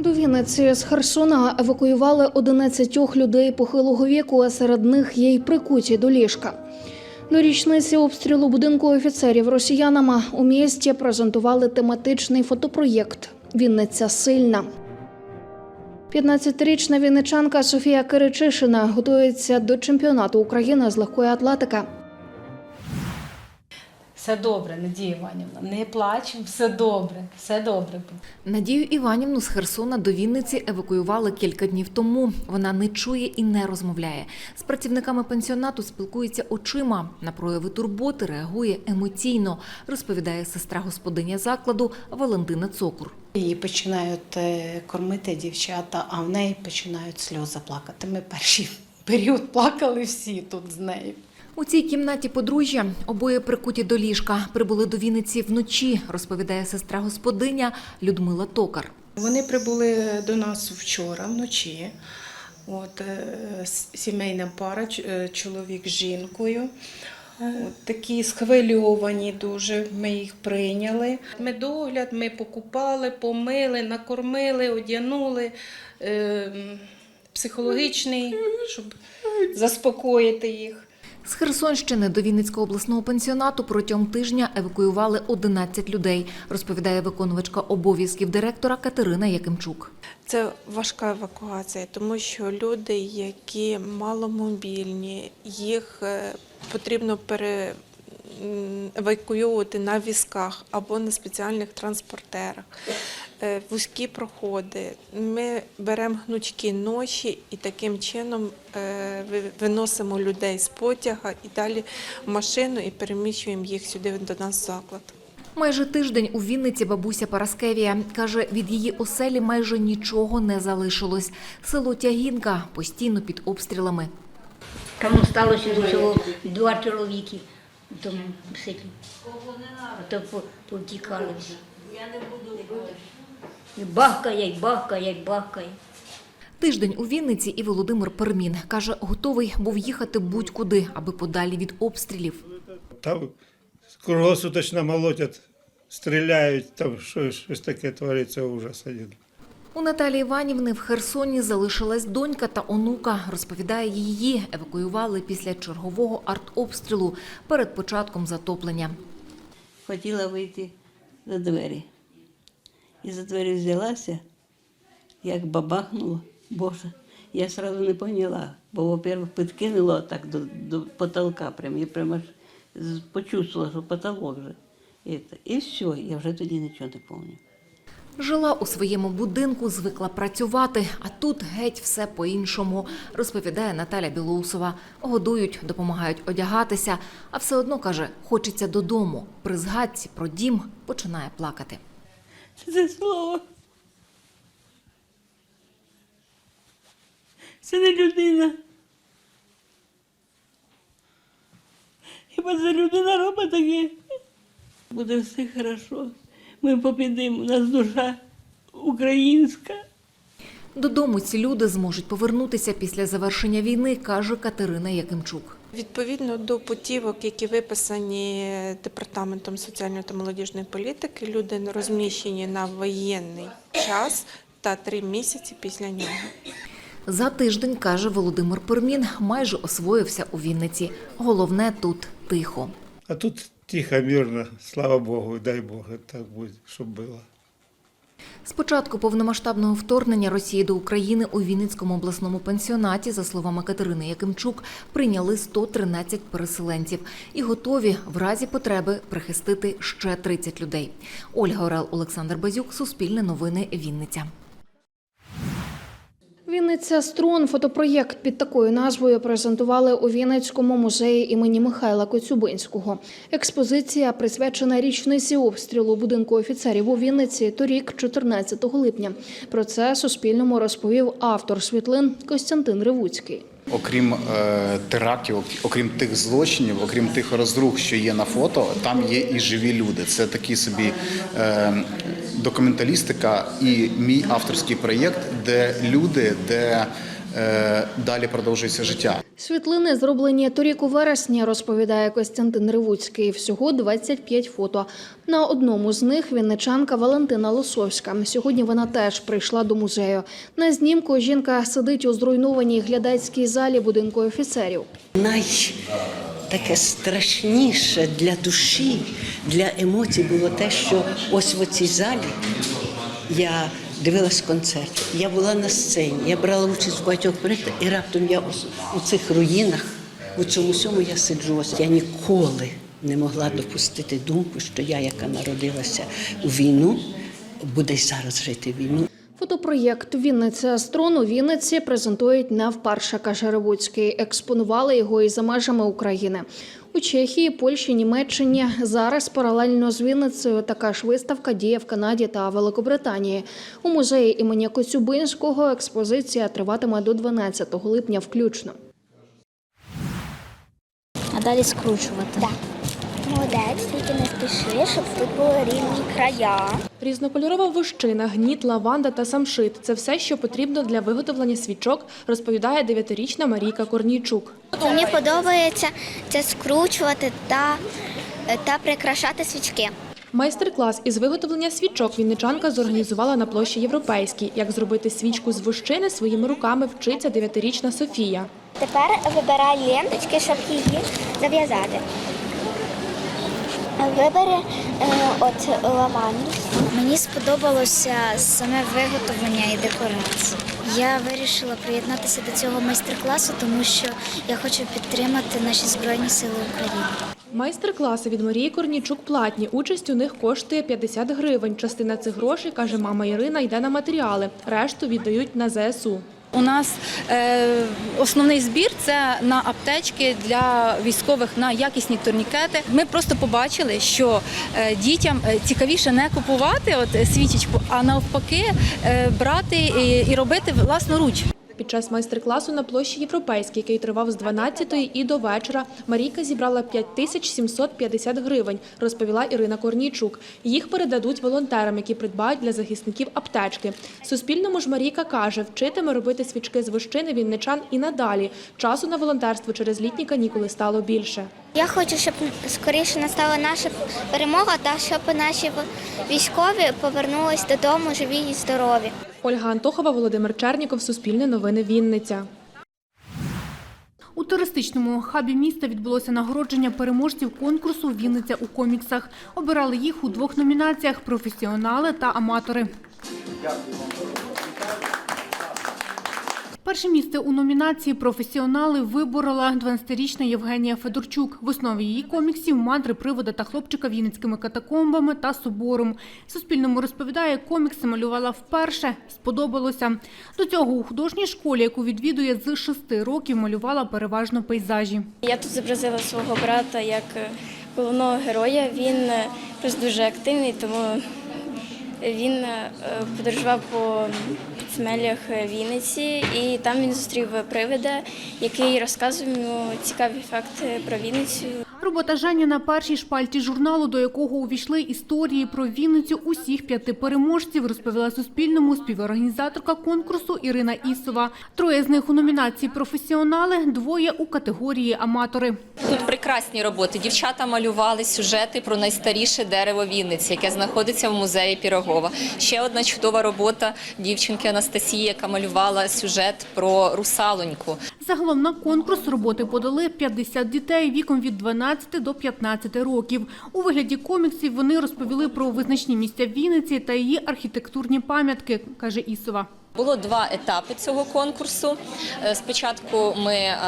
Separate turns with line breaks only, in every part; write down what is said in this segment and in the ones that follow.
До Вінниці з Херсона евакуювали 11 людей похилого віку, а серед них є й прикуті до ліжка. До річниці обстрілу будинку офіцерів росіянами у місті презентували тематичний фотопроєкт Вінниця сильна. 15-річна вінничанка Софія Киричишина готується до чемпіонату України з легкої атлетики.
Все добре, Надія Іванівна, не плачемо, все добре, все добре.
Надію Іванівну з Херсона до Вінниці евакуювали кілька днів тому. Вона не чує і не розмовляє. З працівниками пансіонату спілкується очима. На прояви турботи реагує емоційно, розповідає сестра господиня закладу Валентина Цокур.
Її починають е, кормити дівчата, а в неї починають сльози плакати. Ми перший період плакали всі тут з нею.
У цій кімнаті подружжя обоє прикуті до ліжка. Прибули до Вінниці вночі, розповідає сестра господиня Людмила Токар.
Вони прибули до нас вчора вночі. От, е, сімейна пара, е, чоловік з жінкою. От, такі схвильовані дуже, ми їх прийняли. Медогляд ми покупали, помили, накормили, одягнули. Е, психологічний, щоб заспокоїти їх.
З Херсонщини до Вінницького обласного пансіонату протягом тижня евакуювали 11 людей, розповідає виконувачка обов'язків директора Катерина Якимчук.
Це важка евакуація, тому що люди, які маломобільні, їх е, потрібно пере евакуювати на візках або на спеціальних транспортерах. Е, Вузькі проходи. Ми беремо гнучкі ноші і таким чином е, ви- виносимо людей з потяга і далі в машину і переміщуємо їх сюди до нас в заклад.
Майже тиждень у Вінниці бабуся Параскевія каже, від її оселі майже нічого не залишилось. Село Тягінка постійно під обстрілами.
Там сталося всього два чоловіки в тому селі. А то по- повтікали всі. І бахкає, і бахкає, і бахкає.
Тиждень у Вінниці і Володимир Пермін каже, готовий був їхати будь-куди, аби подалі від обстрілів.
Там круглосуточно молотять, стріляють, там що- щось таке твориться ужас один.
У Наталії Іванівни в Херсоні залишилась донька та онука. Розповідає, її евакуювали після чергового артобстрілу перед початком затоплення.
хотіла вийти за двері. І за двері взялася, як бабахнуло, Боже. Я одразу не поняла, бо, во-первых, підкинуло так до, до потолка, прям, я прямо почувствувала, що потолок же. І, і все, я вже тоді нічого не пам'ятаю.
Жила у своєму будинку, звикла працювати, а тут геть все по-іншому, розповідає Наталя Білоусова. Годують, допомагають одягатися, а все одно каже, хочеться додому. При згадці про дім починає плакати.
Це слово. Це не людина. Хіба це людина робить таке? Буде все хорошо. Ми побідимо, у нас душа українська.
Додому ці люди зможуть повернутися після завершення війни, каже Катерина Якимчук.
Відповідно до путівок, які виписані департаментом соціальної та молодіжної політики, люди розміщені на воєнний час та три місяці після нього.
За тиждень, каже Володимир Пермін, майже освоївся у Вінниці. Головне тут тихо.
А тут тихо, мирно, слава Богу, дай Бог, так буде, щоб було.
З початку повномасштабного вторгнення Росії до України у Вінницькому обласному пансіонаті, за словами Катерини Якимчук, прийняли 113 переселенців і готові в разі потреби прихистити ще 30 людей. Ольга Орел, Олександр Базюк, Суспільне новини, Вінниця.
Вінниця Струн фотопроєкт під такою назвою презентували у Вінницькому музеї імені Михайла Коцюбинського. Експозиція присвячена річниці обстрілу будинку офіцерів у Вінниці торік, 14 липня. Про це Суспільному розповів автор світлин Костянтин Ривуцький.
Окрім е, терактів, окрім тих злочинів, окрім тих розрух, що є на фото, там є і живі люди. Це такі собі е, документалістика і мій авторський проєкт, де люди, де е, далі продовжується життя.
Світлини зроблені торік у вересні, розповідає Костянтин Ривуцький. Всього 25 фото. На одному з них вінничанка Валентина Лосовська. Сьогодні вона теж прийшла до музею. На знімку жінка сидить у зруйнованій глядацькій залі будинку офіцерів.
Най таке страшніше для душі, для емоцій було те, що ось в цій залі я дивилась концерт, я була на сцені, я брала участь в багатьох проєктах, і раптом я у цих руїнах, у цьому всьому я сиджу. Ось я ніколи не могла допустити думку, що я, яка народилася у війну, буде й зараз жити війну.
Фотопроєкт Вінниця Астрон у Вінниці презентують не вперше, каже Ревуцький. Експонували його і за межами України. У Чехії, Польщі, Німеччині зараз паралельно з Вінницею така ж виставка діє в Канаді та Великобританії. У музеї імені Коцюбинського експозиція триватиме до 12 липня включно.
А далі скручувати. Так. Молодець, тільки не спіши, щоб тут були рівні края.
Різнокольорова вощина, гніт, лаванда та самшит це все, що потрібно для виготовлення свічок, розповідає дев'ятирічна Марійка Корнійчук.
Мені подобається це скручувати та, та прикрашати свічки.
Майстер-клас із виготовлення свічок вінничанка зорганізувала на площі Європейській. Як зробити свічку з вощини своїми руками вчиться дев'ятирічна Софія.
Тепер вибирай ленточки, щоб її зав'язати. Вибери е, от лаванду. Мені сподобалося саме виготовлення і декорація. Я вирішила приєднатися до цього майстер-класу, тому що я хочу підтримати наші Збройні Сили України.
Майстер-класи від Марії Корнійчук платні. Участь у них коштує 50 гривень. Частина цих грошей, каже мама Ірина, йде на матеріали. Решту віддають на ЗСУ.
У нас е, основний збір це на аптечки для військових на якісні турнікети. Ми просто побачили, що е, дітям е, цікавіше не купувати от свічечку, а навпаки брати і робити власноруч.
Під час майстер-класу на площі Європейській, який тривав з 12 і до вечора, Марійка зібрала 5750 гривень, розповіла Ірина Корнійчук. Їх передадуть волонтерам, які придбають для захисників аптечки. Суспільному ж Марійка каже, вчитиме робити свічки з вощини вінничан і надалі. Часу на волонтерство через літні канікули стало більше.
Я хочу, щоб скоріше настала наша перемога та щоб наші військові повернулись додому живі і здорові.
Ольга Антохова, Володимир Черніков, Суспільне новини Вінниця.
У туристичному хабі міста відбулося нагородження переможців конкурсу Вінниця у коміксах. Обирали їх у двох номінаціях професіонали та аматори. Перше місце у номінації Професіонали виборола 12-річна Євгенія Федорчук. В основі її коміксів мандри привода та хлопчика вінницькими катакомбами та собором. Суспільному розповідає, комікси малювала вперше. Сподобалося. До цього у художній школі, яку відвідує з шести років, малювала переважно пейзажі.
Я тут зобразила свого брата як е, головного героя. Він е, просто дуже активний, тому він е, подорожував по підземеллях Вінниці, і там він зустрів привида, який розказував йому цікаві факти про Вінницю.
Робота Жені на першій шпальті журналу, до якого увійшли історії про Вінницю усіх п'яти переможців, розповіла Суспільному співорганізаторка конкурсу Ірина Ісова. Троє з них у номінації професіонали, двоє у категорії аматори.
Тут прекрасні роботи. Дівчата малювали сюжети про найстаріше дерево Вінниці, яке знаходиться в музеї Пірогова. Ще одна чудова робота дівчинки Анастасії, яка малювала сюжет про русалоньку.
Загалом на конкурс роботи подали 50 дітей віком від 12 до 15 років. У вигляді коміксів вони розповіли про визначні місця Вінниці та її архітектурні пам'ятки, каже Ісова.
Було два етапи цього конкурсу. Е, Спочатку ми е,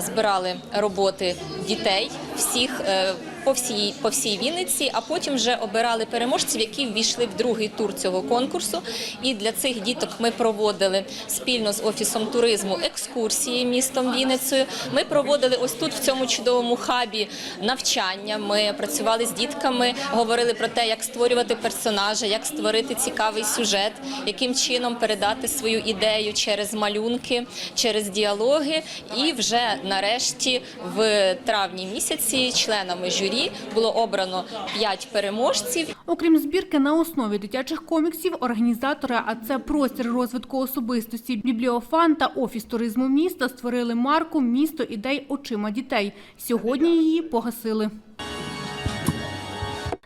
збирали роботи дітей всіх е, по всій по всій Вінниці, а потім вже обирали переможців, які ввійшли в другий тур цього конкурсу. І для цих діток ми проводили спільно з офісом туризму екскурсії містом Вінницею. Ми проводили ось тут, в цьому чудовому хабі, навчання. Ми працювали з дітками, говорили про те, як створювати персонажа, як створити цікавий сюжет, яким чином передати свою ідею через малюнки, через діалоги. І вже нарешті в травні місяці членами журі журі було обрано 5 переможців.
Окрім збірки на основі дитячих коміксів, організатори, а це простір розвитку особистості, бібліофан та офіс туризму міста створили марку Місто ідей очима дітей. Сьогодні її погасили.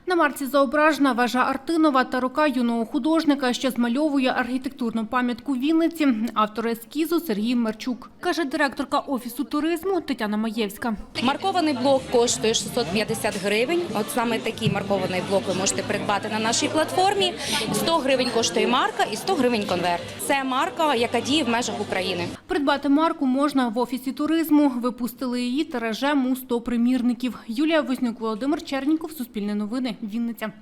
На марці зображена вежа Артинова та рука юного художника, що змальовує архітектурну пам'ятку Вінниці. Автор ескізу Сергій Мерчук. Каже директорка офісу туризму Тетяна Маєвська.
Маркований блок коштує 650 гривень. От саме такий маркований блок ви можете придбати на нашій платформі. 100 гривень коштує марка і 100 гривень конверт. Це марка, яка діє в межах України.
Придбати марку можна в офісі туризму. Випустили її тиражем у 100 примірників. Юлія Вознюк, Володимир Черніков, Суспільне новини, Вінниця.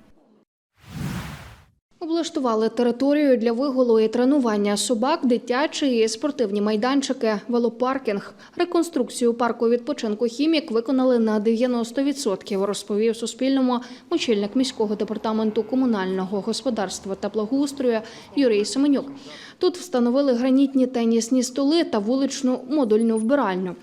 Облаштували територію для вигулу і тренування собак, дитячі і спортивні майданчики, велопаркінг. Реконструкцію парку відпочинку «Хімік» виконали на 90%, розповів Суспільному очільник міського департаменту комунального господарства та благоустрою Юрій Семенюк. Тут встановили гранітні тенісні столи та вуличну модульну вбиральню.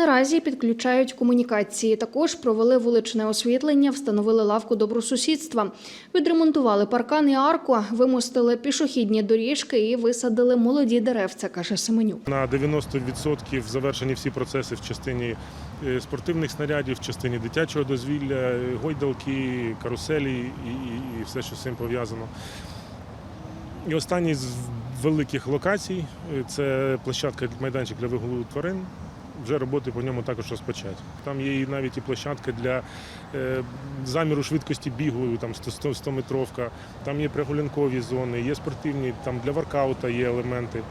Наразі підключають комунікації. Також провели вуличне освітлення, встановили лавку добросусідства, відремонтували паркан і арку, вимостили пішохідні доріжки і висадили молоді деревця, каже Семенюк.
На 90% завершені всі процеси в частині е, спортивних снарядів, в частині дитячого дозвілля, е, гойдалки, каруселі і, все, що з цим пов'язано. І останній з великих локацій е, це площадка майданчик для вигулу тварин. Вже роботи по ньому також розпочаті. Там є і навіть і площадка для е, заміру швидкості бігу, там 100 метровка, там є прогулянкові зони, є спортивні, там для воркаута є елементи.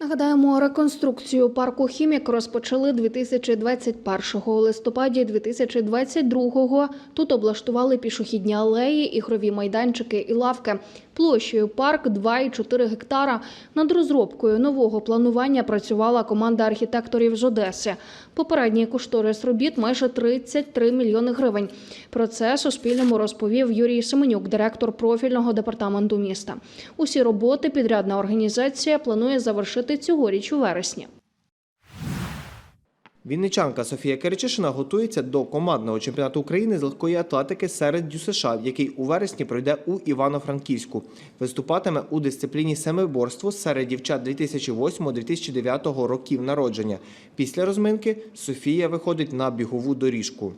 Нагадаємо, реконструкцію парку «Хімік» розпочали 2021 У листопаді 2022 Тут облаштували пішохідні алеї, ігрові майданчики і лавки. Площею парк 2,4 гектара. Над розробкою нового планування працювала команда архітекторів з Одеси. Попередній кошторис робіт майже 33 мільйони гривень. Про це Суспільному розповів Юрій Семенюк, директор профільного департаменту міста. Усі роботи підрядна організація планує завершити цьогоріч у вересні.
Вінничанка Софія Киричишина готується до командного чемпіонату України з легкої атлетики серед ДЮСШ, який у вересні пройде у Івано-Франківську. Виступатиме у дисципліні семиборство серед дівчат 2008-2009 років народження. Після розминки Софія виходить на бігову доріжку.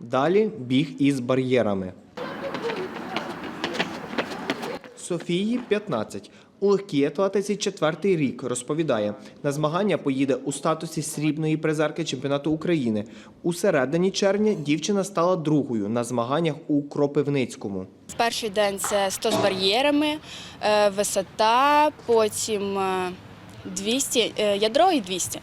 Далі біг із бар'єрами. Софії 15. У легкій атлетиці четвертий рік розповідає, на змагання поїде у статусі срібної призерки чемпіонату України. У середині червня дівчина стала другою на змаганнях у Кропивницькому.
В перший день це 100 з бар'єрами, е, висота, потім е, 200, е, ядро і 200.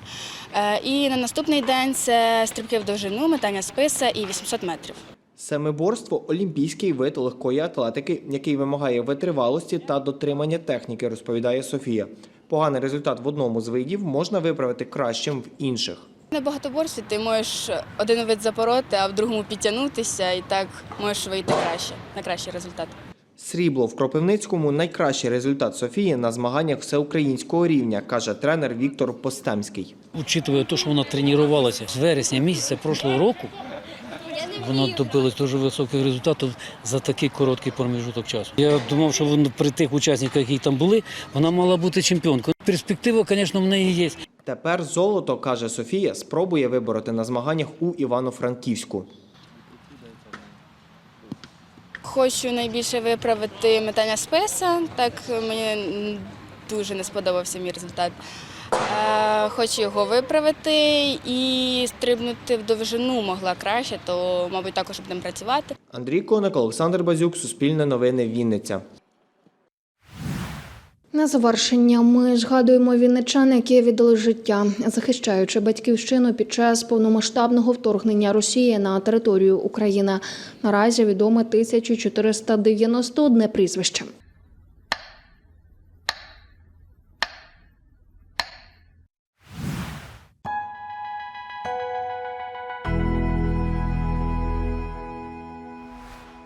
Е, І на наступний день це стрибки в довжину, метання списа і 800 метрів.
Семиборство олімпійський вид легкої атлетики, який вимагає витривалості та дотримання техніки, розповідає Софія. Поганий результат в одному з видів можна виправити кращим в інших.
На багатоборстві ти можеш один вид запороти, а в другому підтягнутися, і так можеш вийти краще, на кращий результат.
Срібло в Кропивницькому найкращий результат Софії на змаганнях всеукраїнського рівня, каже тренер Віктор Постемський.
Учитывая те, що вона тренувалася з вересня місяця прошлого року, вона добилась дуже високих результатів за такий короткий проміжуток часу. Я думав, що вона при тих учасниках, які там були, вона мала бути чемпіонкою. Перспектива, звісно, в неї є.
Тепер золото, каже Софія, спробує вибороти на змаганнях у Івано-Франківську.
Хочу найбільше виправити метання списа, так мені дуже не сподобався мій результат. Е, Хочу його виправити і стрибнути в довжину могла краще, то, мабуть, також будемо працювати.
Андрій Коник, Олександр Базюк, Суспільне новини, Вінниця.
На завершення ми згадуємо вінничан, які віддали життя, захищаючи батьківщину під час повномасштабного вторгнення Росії на територію України. Наразі відоме 1491 прізвище.